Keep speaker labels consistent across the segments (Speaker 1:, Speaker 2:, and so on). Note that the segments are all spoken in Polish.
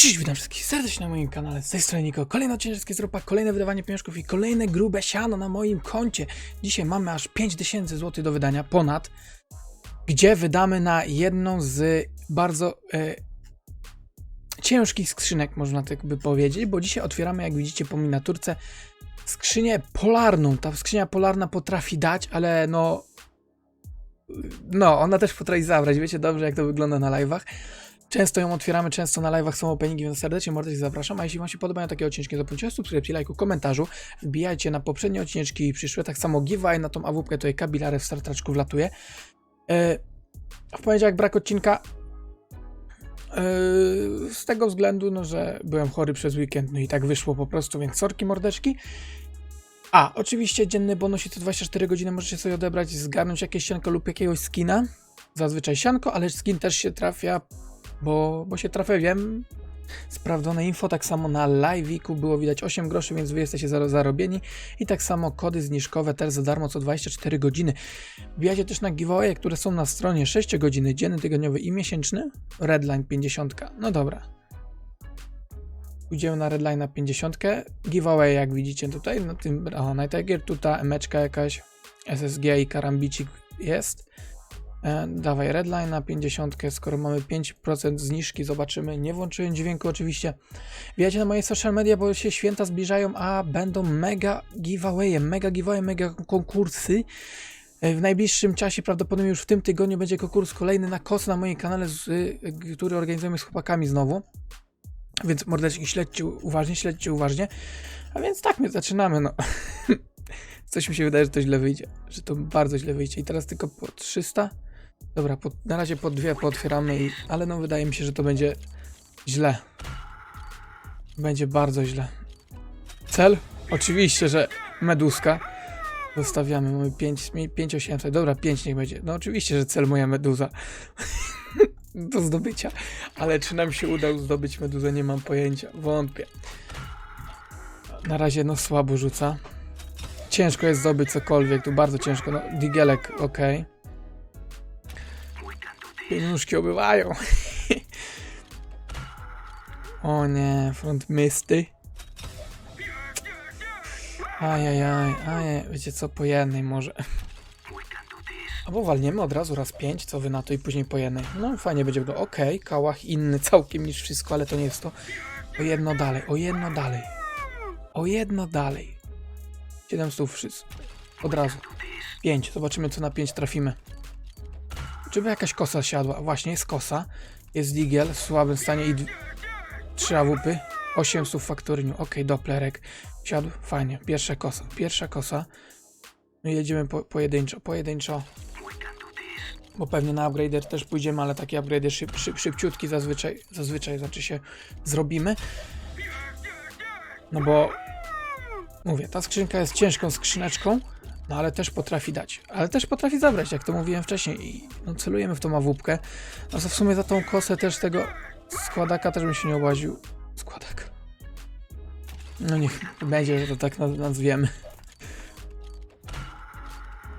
Speaker 1: Cześć, witam wszystkich serdecznie na moim kanale, z tej strony Niko, kolejne odcineczki z ropa, kolejne wydawanie pieniążków i kolejne grube siano na moim koncie. Dzisiaj mamy aż 5000 zł do wydania, ponad, gdzie wydamy na jedną z bardzo e, ciężkich skrzynek, można tak by powiedzieć, bo dzisiaj otwieramy, jak widzicie po miniaturce, skrzynię polarną. Ta skrzynia polarna potrafi dać, ale no... No, ona też potrafi zabrać, wiecie dobrze jak to wygląda na live'ach. Często ją otwieramy, często na live'ach są openingi, więc serdecznie mordeczki zapraszam. A jeśli Wam się podobają takie odcinki, zapomnijcie o subskrypcji, lajku, komentarzu. Wbijajcie na poprzednie odcineczki i przyszłe. Tak samo giveaway na tą awupkę, tutaj kabilarę w startraczku wlatuje. E, w poniedziałek brak odcinka. e, Z tego względu, no, że byłem chory przez weekend, no i tak wyszło po prostu, więc sorki mordeczki. A, oczywiście dzienny bonus co 24 godziny możecie sobie odebrać, zgarnąć jakieś sianko lub jakiegoś skina. Zazwyczaj sianko, ale skin też się trafia bo, bo się wiem. Sprawdzone info, tak samo na live'iku było widać 8 groszy, więc wy jesteście zaro- zarobieni. I tak samo kody zniżkowe też za darmo co 24 godziny. Wbijacie też na giveaway, które są na stronie 6 godziny, dzienny, tygodniowy i miesięczny. Redline 50. No dobra. Pójdziemy na Redline na 50. Giveaway, jak widzicie tutaj, na tym, o, Night Tiger, tutaj emeczka jakaś, SSG i karambicik jest. E, dawaj redline na 50, skoro mamy 5% zniżki, zobaczymy. Nie włączyłem dźwięku oczywiście. Wbijajcie na moje social media, bo się święta zbliżają, a będą mega giveawaye, mega giveaway, mega konkursy. E, W najbliższym czasie, prawdopodobnie już w tym tygodniu, będzie konkurs kolejny na kos na moim kanale, z, y, który organizujemy z chłopakami znowu. Więc mordeczki, śledźcie uważnie, śledźcie uważnie. A więc tak, my zaczynamy, no. Coś mi się wydaje, że to źle wyjdzie, że to bardzo źle wyjdzie. I teraz tylko po 300. Dobra, po, na razie po dwie pootwieramy, i, ale no wydaje mi się, że to będzie źle. Będzie bardzo źle. Cel? Oczywiście, że meduska. Zostawiamy, mamy 5, 5800, dobra, 5 niech będzie. No oczywiście, że cel moja meduza. Do zdobycia. Ale czy nam się uda zdobyć meduzę, nie mam pojęcia. Wątpię. Na razie no słabo rzuca. Ciężko jest zdobyć cokolwiek, tu bardzo ciężko. No, digelek, ok. Pieniążki obywają. o nie, front misty. Ajajaj, ajaj, wiecie co, po jednej może. Albo walniemy od razu raz pięć, co wy na to i później po jednej. No fajnie będzie wyglądał. Okej, okay, kałach inny całkiem niż wszystko, ale to nie jest to. O jedno dalej, o jedno dalej. O jedno dalej. 7 stów wszystko. Od razu. 5. Zobaczymy, co na 5 trafimy. Czy by jakaś kosa siadła? Właśnie, jest kosa. Jest digiel w słabym stanie i 3 awupy. 8 stów w faktoryniu. Ok, doplerek. Siadł. Fajnie. Pierwsza kosa. Pierwsza kosa. My jedziemy po, pojedynczo. Pojedynczo. Bo pewnie na upgrader też pójdziemy, ale takie upgrader szyb, szyb, szybciutki zazwyczaj, zazwyczaj znaczy się zrobimy. No bo Mówię, ta skrzynka jest ciężką skrzyneczką, no ale też potrafi dać. Ale też potrafi zabrać, jak to mówiłem wcześniej. I no, celujemy w tą awupkę. No to w sumie za tą kosę też tego składaka też bym się nie obraził. Składak. No niech będzie, że to tak naz- nazwiemy.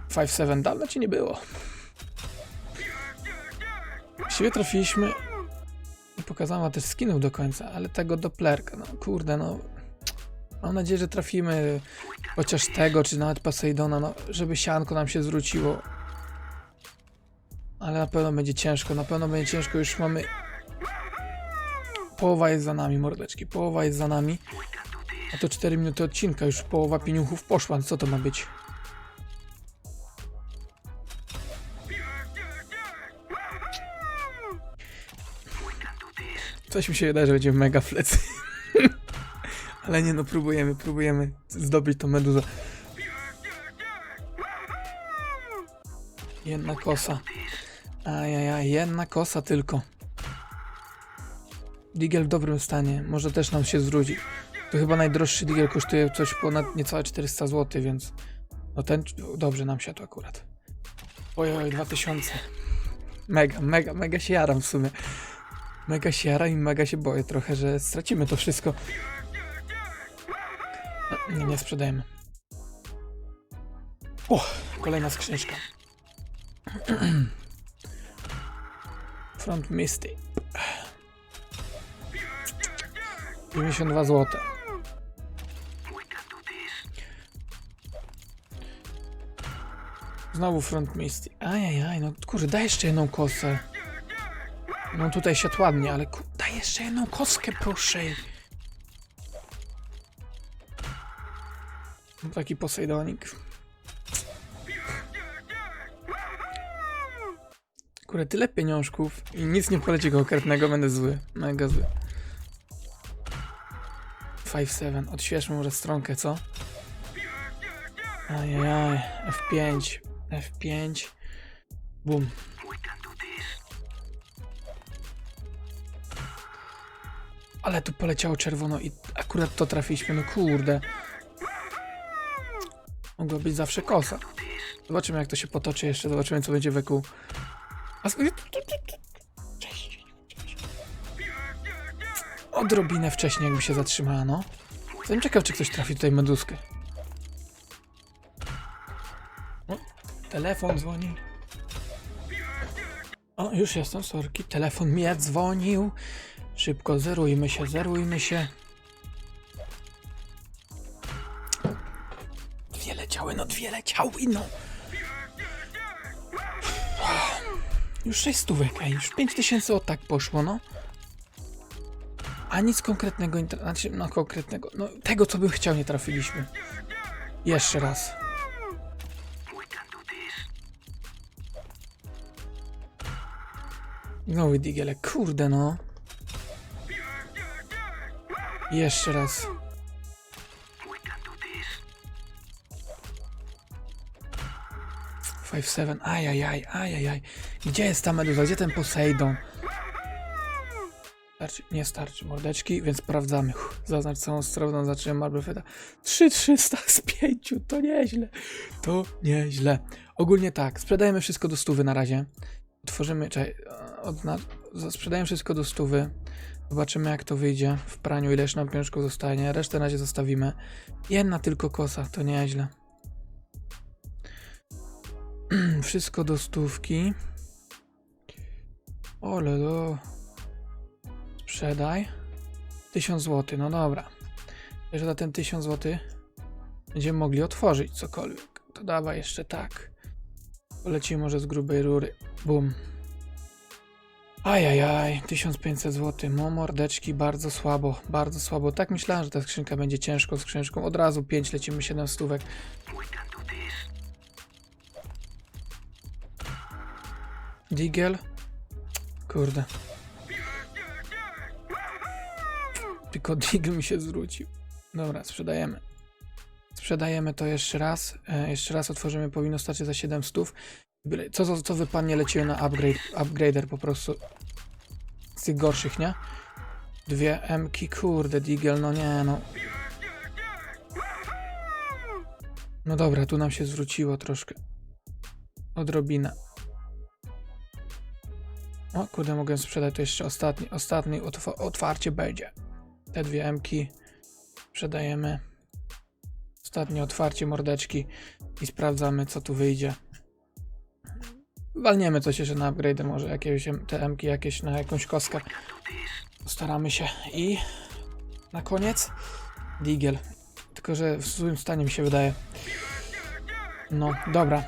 Speaker 1: 5-7, dawno ci nie było. Właściwie trafiliśmy... Pokazała też skinów do końca, ale tego Dopplerka, no kurde, no Mam nadzieję, że trafimy chociaż tego, czy nawet Poseidona, no, żeby sianko nam się zwróciło. Ale na pewno będzie ciężko, na pewno będzie ciężko, już mamy... Połowa jest za nami, mordeczki, połowa jest za nami. A to 4 minuty odcinka, już połowa pieniuchów poszła, co to ma być? Coś mi się wydaje, że będzie mega flecy. Ale nie no, próbujemy, próbujemy zdobyć tą meduzę. Jedna kosa. Ajajaj, jedna kosa tylko. Digiel w dobrym stanie, może też nam się zwróci. To chyba najdroższy digiel kosztuje coś ponad niecałe 400 zł, więc... No ten dobrze nam siadł akurat. Ojoj, 2000. Mega, mega, mega się jaram w sumie. Mega się jaram i mega się boję trochę, że stracimy to wszystko. Nie, nie sprzedajemy. O, kolejna skrzyneczka. Front Misty. 92 zł. Znowu front misty. Ajajaj, no kurde, daj jeszcze jedną kosę. No tutaj się ładnie, ale daj jeszcze jedną koskę, proszę. Taki Posejdonik. Kurde, tyle pieniążków i nic nie poleci konkretnego, będę zły. Mega zły. 5-7, odświeżmy może stronkę, co? Ajajaj, F5, F5, bum. Ale tu poleciało czerwono i akurat to trafiliśmy, no kurde. Mogła być zawsze kosa. Zobaczymy jak to się potoczy jeszcze, zobaczymy co będzie wokół. A. Odrobinę wcześniej jakby się zatrzymała, no. Jestem ciekaw, czy ktoś trafi tutaj meduskę. O, telefon dzwoni. O, już jestem, sorki. Telefon mi dzwonił. Szybko, zerujmy się, zerujmy się. Leciały, no dwie leciały, no. Już 6 stówek, ej, już 5000 o tak poszło, no. A nic konkretnego, znaczy, no konkretnego, no tego co bym chciał nie trafiliśmy. Jeszcze raz. No Digiele, kurde no. Jeszcze raz. Five seven, ajajaj, ajajaj. Gdzie jest ta meduza? Gdzie ten Poseidon? Starczy, nie starczy mordeczki, więc sprawdzamy. Zaznacz całą stronę, zaczynamy Marble Feda. 3300 z 5, to nieźle. To nieźle. Ogólnie tak, sprzedajemy wszystko do stówy na razie. Tworzymy, czekaj, odna- za- sprzedajemy wszystko do stówy. Zobaczymy jak to wyjdzie w praniu, ileż nam pieniążków zostanie. Resztę na razie zostawimy. Jedna tylko kosa, to nieźle. Wszystko do stówki. Ole, do. Sprzedaj. 1000 zł, no dobra. Jeszcze za ten 1000 zł będziemy mogli otworzyć cokolwiek. To dawaj jeszcze tak. Polecimy może z grubej rury. Bum. Ajajaj, 1500 zł. Mo mordeczki, bardzo słabo, bardzo słabo. Tak myślałem, że ta skrzynka będzie ciężką skrzynką. Od razu 5 lecimy 7 stówek. Digel? Kurde. Tylko Digel mi się zwrócił. Dobra, sprzedajemy. Sprzedajemy to jeszcze raz. E, jeszcze raz otworzymy, powinno starczyć za 700. Byle- Co, co, co wypadnie, lecimy na upgrade, upgrader po prostu. Z tych gorszych, nie? Dwie M-ki, kurde, Digel, no nie, no. No dobra, tu nam się zwróciło troszkę. Odrobinę. O kurde, mogę sprzedać to jeszcze ostatni, ostatni otw- otwarcie będzie. Te dwie M-ki sprzedajemy. Ostatnie otwarcie mordeczki i sprawdzamy co tu wyjdzie. Walniemy coś jeszcze na upgrade, może jakieś te M-ki jakieś na jakąś kostkę. Staramy się i na koniec Digiel. Tylko, że w złym stanie mi się wydaje. No, dobra.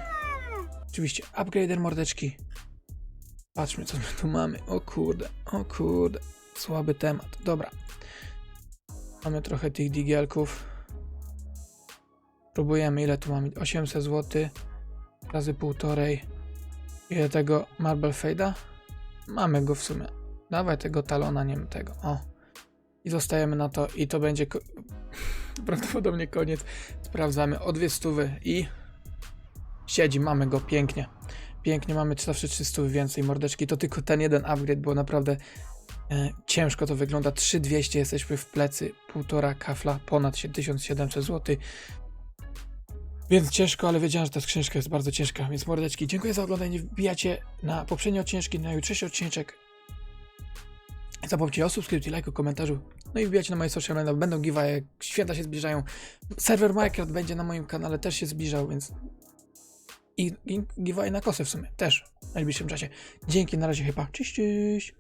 Speaker 1: Oczywiście, upgrader mordeczki. Patrzmy, co my tu mamy. O kurde, o kurde. Słaby temat. Dobra. Mamy trochę tych digielków. Próbujemy, ile tu mamy? 800 zł razy półtorej. Ile tego Marble Fade'a? Mamy go w sumie. Dawaj tego talona, nie wiem tego. O. I zostajemy na to i to będzie ko- prawdopodobnie koniec. Sprawdzamy o dwie stówy i siedzi, mamy go pięknie. Pięknie, mamy zawsze 300 więcej mordeczki. To tylko ten jeden upgrade, bo naprawdę e, ciężko to wygląda. 3200 jesteśmy w plecy, półtora kafla, ponad 1700 zł. Więc ciężko, ale wiedziałem, że ta skrzynka jest bardzo ciężka. Więc mordeczki, dziękuję za oglądanie. Wbijacie na poprzednie odcineczki, na jutrzejszy odcineczek. Nie Zapomnijcie o subskrypcji, lajku, komentarzu. No i wbijacie na moje social media, będą giveaway, święta się zbliżają. Serwer Minecraft będzie na moim kanale, też się zbliżał, więc i, giveaway na kosę w sumie, też w najbliższym czasie. Dzięki, na razie chyba. Cześć, cześć.